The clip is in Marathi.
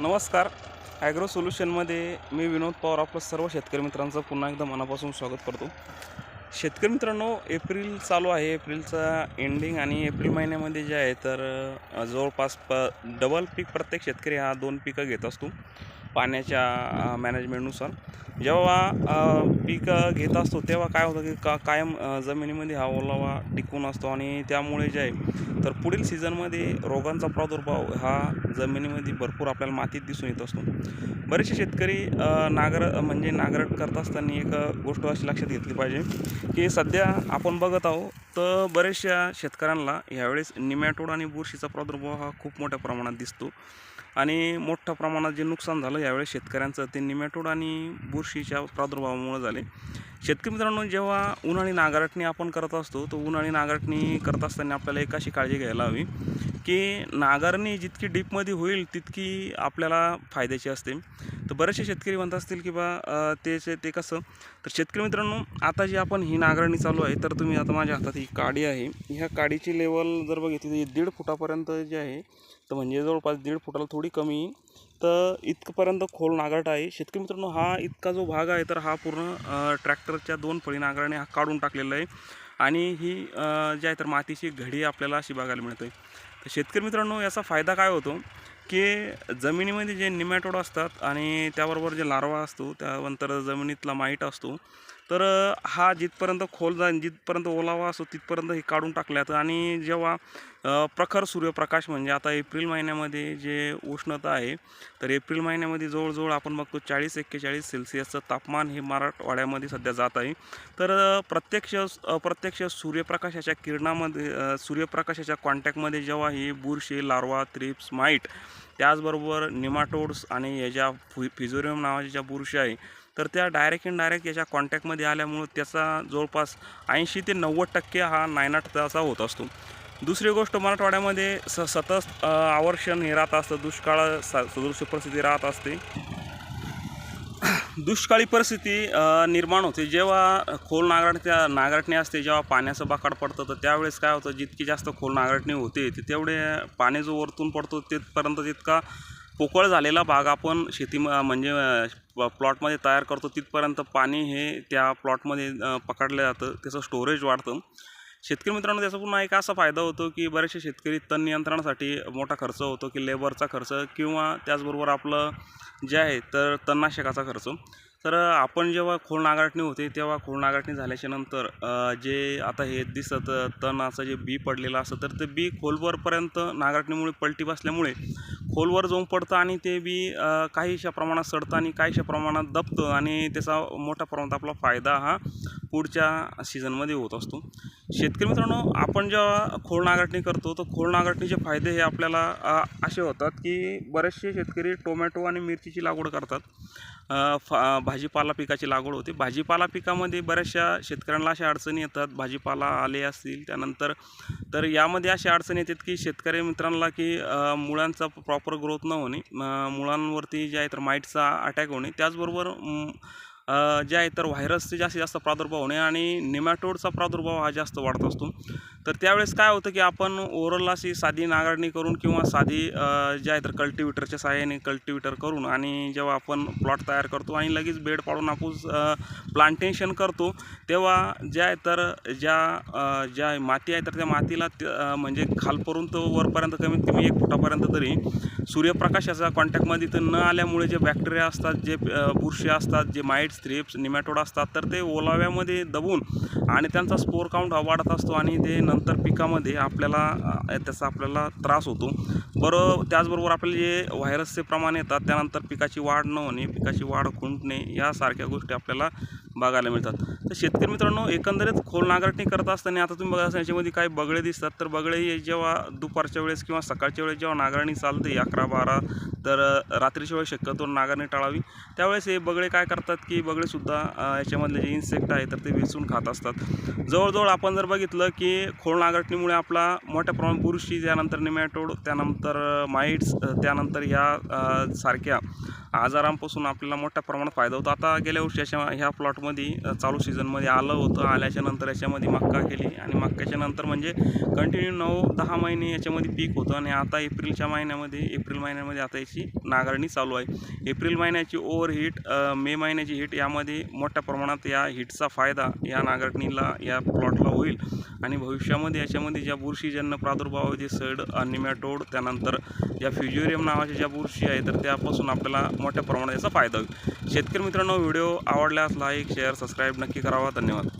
नमस्कार. ॲग्रो सोल्युशनमध्ये मी विनोद पवार आपलं सर्व शेतकरी मित्रांचं पुन्हा एकदा मनापासून स्वागत करतो. शेतकरी मित्रांनो एप्रिल चालू आहे. एप्रिलचा एंडिंग आणि एप्रिल महिन्यामध्ये जे आहे तर जवळपास प डबल पीक प्रत्येक शेतकरी हा दोन पिकं घेत असतो. पाण्याच्या मॅनेजमेंटनुसार जेव्हा पीक घेत असतो तेव्हा काय होतं की का कायम जमिनीमध्ये हा ओलावा टिकून असतो आणि त्यामुळे जे आहे तर पुढील सीझनमध्ये रोगांचा प्रादुर्भाव हा जमिनीमध्ये भरपूर आपल्याला मातीत दिसून येत असतो. बरेचसे शेतकरी नागर म्हणजे नांगरट करत असताना एक गोष्ट अशी लक्षात घेतली पाहिजे की सध्या आपण बघत आहोत तर बऱ्याचशा शेतकऱ्यांना ह्यावेळेस निमॅटोड आणि बुरशीचा प्रादुर्भाव हा खूप मोठ्या प्रमाणात दिसतो. आणि मोठ्या प्रमाणात जे नुकसान झालं यावेळेस शेतकऱ्यांचं ते निमॅटोड आणि बुरशीच्या प्रादुर्भावामुळे झाले. शेतकरी मित्रांनो जेव्हा उन्हाळी नांगरटणी आपण करत असतो तर उन्हाळी नांगरटणी करत असताना आपल्याला एक अशी काळजी घ्यायला हवी. की नांगरणी जितकी डीपमध्ये होईल तितकी आपल्याला फायद्याची असते. तर बरेचसे शेतकरी म्हणत असतील की बा अ, तेचे ते कसं? तर शेतकरी मित्रांनो आता जी आपण ही नांगरणी चालू आहे तर तुम्ही आता माझ्या हातात ही काडी आहे. ह्या काडीची लेवल जर बघितली तर दीड फुटापर्यंत जे आहे तर म्हणजे जवळपास दीड फुटाला थोडी कमी. तर इतकंपर्यंत खोल नांगरट आहे. शेतकरी मित्रांनो हा इतका जो भाग आहे तर हा पूर्ण ट्रॅक्टरच्या दोन फळी नांगराने हा काढून टाकलेला आहे. आणि ही जी आहे तर मातीची घडी आपल्याला अशी बघायला मिळते तर शेतकरी मित्रांनो याचा फायदा काय होतो की जमिनीमध्ये जे निमॅटोड असतात आणि त्याबरोबर जे लार्वा असतो त्यानंतर जमिनीतला माईट असतो तर हा जिथपर्यंत खोल जाईल जिथपर्यंत ओलावा असो तिथपर्यंत हे काढून टाकल्यात आणि जेव्हा प्रखर सूर्यप्रकाश म्हणजे आता एप्रिल महिन्यामध्ये जे उष्णता आहे तर एप्रिल महिन्यामध्ये जवळजवळ आपण बघतो चाळीस एक्केचाळीस सेल्सिअसचं तापमान हे मराठवाड्यामध्ये सध्या जात आहे. तर प्रत्यक्ष अप्रत्यक्ष सूर्यप्रकाशाच्या किरणामध्ये सूर्यप्रकाशाच्या कॉन्टॅक्टमध्ये जेव्हा हे बुरशी लार्वा थ्रिप्स माईट त्याचबरोबर निमाटोड्स आणि या ज्या फि फिजोरियम नावाच्या ज्या बुरशी आहे तर त्या डायरेक्ट इन डायरेक्ट याच्या कॉन्टॅक्टमध्ये आल्यामुळं त्याचा जवळपास ऐंशी ते नव्वद टक्के हा नायनाटचा होत असतो. दुसरी गोष्ट मराठवाड्यामध्ये स सतत आवर्षण हे राहत असतं. दुष्काळ स सदृश परिस्थिती राहत असते. दुष्काळी परिस्थिती निर्माण होते. जेव्हा खोल नागरटण्या नागरटणी असते जेव्हा पाण्याचं बाकाड पडतं तर त्यावेळेस काय होतं जितकी जास्त खोल नागरटणी होते ते तेवढे पाणी जो वरतून पडतो तिथपर्यंत तितका पोकळ झालेला भाग आपण शेती म्हणजे प्लॉटमध्ये तयार करतो तिथपर्यंत पाणी हे त्या प्लॉटमध्ये पकडलं जातं त्याचं स्टोरेज वाढतं. शेतकरी मित्रांनो त्याचा पुन्हा एक असा फायदा होतो की बरेचसे शेतकरी तण नियंत्रणासाठी मोठा खर्च होतो की लेबरचा खर्च किंवा त्याचबरोबर आपलं जे आहे तर तणनाशकाचा खर्च. तर आपण जेव्हा खोल नागाटणी होते तेव्हा खोल नागाटणी झाल्याच्यानंतर जे आता हे दिसत तणाचं जे बी पडलेलं असतं तर ते बी खोलवरपर्यंत नागाटणीमुळे पलटी बसल्यामुळे खोलवर जाऊन पडतं आणि ते बी काहीशा प्रमाणात सडतं आणि काहीशा प्रमाणात दबतं आणि त्याचा मोठ्या प्रमाणात आपला फायदा हा पुढच्या सीझनमध्ये होत असतो. शेतकरी मित्रांनो आपण जेव्हा खोल नागटणी करतो तर खोल नागटणीचे फायदे हे आपल्याला असे होतात की बरेचसे शेतकरी टोमॅटो आणि मिरचीची लागवड करतात. फा भाजीपाला पिकाची लागवड होते. भाजीपाला पिकामध्ये बऱ्याचशा शेतकऱ्यांना अशा अडचणी येतात. भाजीपाला आले असतील त्यानंतर तर यामध्ये अशा अडचणी येतात की शेतकरी मित्रांना की मुळांचा प्रॉपर ग्रोथ न होणे मुळांवरती जे आहे तर माईटचा अटॅक होणे त्याचबरोबर जे आहे तर व्हायरसचे जास्तीत जास्त प्रादुर्भाव होणे आणि निमॅटोडचा प्रादुर्भाव हा जास्त वाढत असतो. तर त्यावेळेस काय होतं की आपण ओरल अशी साधी नांगरणी करून किंवा साधी जे आहे तर कल्टिवेटरच्या सहाय्याने कल्टिवेटर करून आणि जेव्हा आपण प्लॉट तयार करतो आणि लगेच बेड पाडून आपण प्लांटेशन करतो तेव्हा जे आहे तर ज्या ज्या माती आहे तर त्या मातीला म्हणजे खालपर्यंत तो वरपर्यंत कमीत कमी एक फुटापर्यंत तरी सूर्यप्रकाशाचा कॉन्टॅक्टमध्ये तर न आल्यामुळे जे बॅक्टेरिया असतात जे बुरशी असतात जे माईट स्त्रीप्स निमॅटोड असतात तर ते ओलाव्यामध्ये दबून आणि त्यांचा स्पोर काउंट हा वाढत असतो आणि ते नंतर पिकामध्ये आपल्याला त्याचा आपल्याला त्रास होतो. बरं त्याचबरोबर आपले जे व्हायरसचे प्रमाण येतात त्यानंतर पिकाची वाढ न होणे पिकाची वाढ खुंटणे यासारख्या गोष्टी आपल्याला बघायला मिळतात. तर शेतकरी मित्रांनो एकंदरीत खोल नांगरटणी करत असताना आता तुम्ही बघा असं याच्यामध्ये काही बगळे दिसतात. तर बगळे हे जेव्हा दुपारच्या वेळेस किंवा सकाळच्या वेळेस जेव्हा नांगरणी चालते अकरा बारा तर रात्रीच्या वेळेस शक्यतो नांगरणी टाळावी. त्यावेळेस हे बगळे काय करतात की बगळेसुद्धा याच्यामधले जे इन्सेक्ट आहे तर ते वेचून खात असतात. जवळजवळ आपण जर बघितलं की खोल नांगरटणीमुळे आपला मोठ्या प्रमाणात बुरशी त्यानंतर निमॅटोड त्यानंतर माईट्स त्यानंतर ह्या सारख्या आजारांपासून आपल्याला मोठ्या प्रमाणात फायदा होतो. आता गेल्या वर्षी अशा ह्या प्लॉटमध्ये चालू सीझनमध्ये आलं होतं. आल्याच्यानंतर याच्यामध्ये मक्का केली आणि मक्क्याच्या नंतर म्हणजे कंटिन्यू नऊ दहा महिने याच्यामध्ये पीक होतं आणि आता एप्रिलच्या महिन्यामध्ये एप्रिल महिन्यामध्ये आता याची नांगरणी चालू आहे. एप्रिल महिन्याची ओव्हर हीट मे महिन्याची हीट यामध्ये मोठ्या प्रमाणात या हीटचा फायदा या नांगरणीला या प्लॉटला होईल. आणि भविष्यामध्ये याच्यामध्ये ज्या बुरशीजन्य प्रादुर्भाव जे सड निमॅटोड त्यानंतर या फ्युज्युरियम नावाच्या ज्या बुरशी आहे तर त्यापासून आपल्याला मोठ्या प्रमाणात याचा फायदा होईल. शेतकरी मित्रांनो व्हिडिओ आवडल्यास लाईक शेअर सबस्क्राईब नक्की करावा. धन्यवाद.